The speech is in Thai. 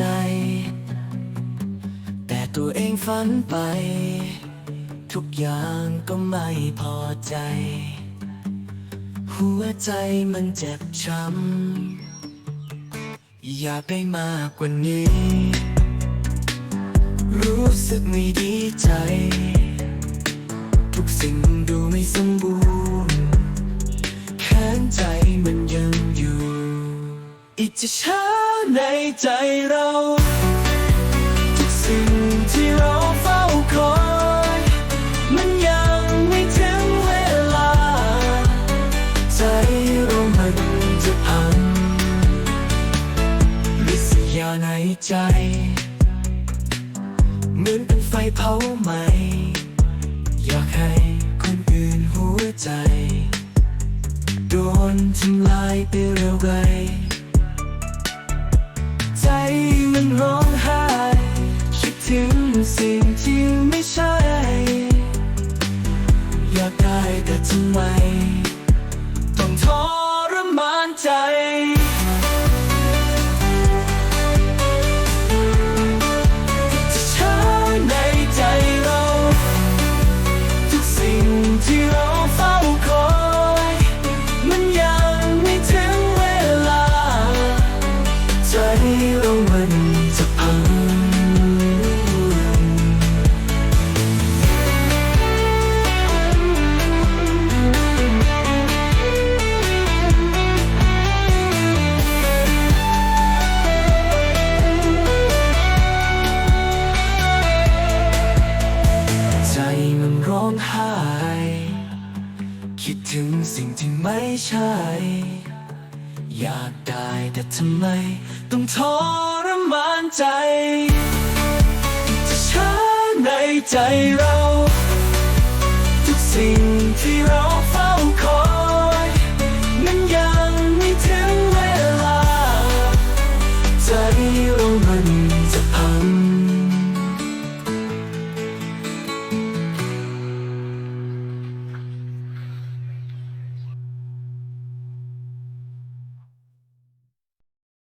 จ แต่ตัวเองฝันไป ทุกอย่างก็ไม่พอใจ หัวใจมันเจ็บช้ำ อยากได้มากกว่านี้ รู้สึกไม่ดีใจ ทุกสิ่งดูไม่สมบูรณ์ จะช้าในใจเราทุกสิ่งที่เราเฝ้าคอย มันยังไม่ถึงเวลา ใจเรามันจะพังริษยาในใจ เหมือนเป็นไฟเผาไหม อยากให้คนอื่นหัวใจ โดนทำลายไปเร็วไกล ถึงสิ่งที่ไม่ใช่ อยากได้แต่ทำไม ต้องทรมานใจ ร้องไห้ คิดถึงสิ่งที่ไม่ใช่ อยากได้แต่ทำไม ต้องทรมานใจจะช้าในใจเรา ทุกสิ่งที่เรา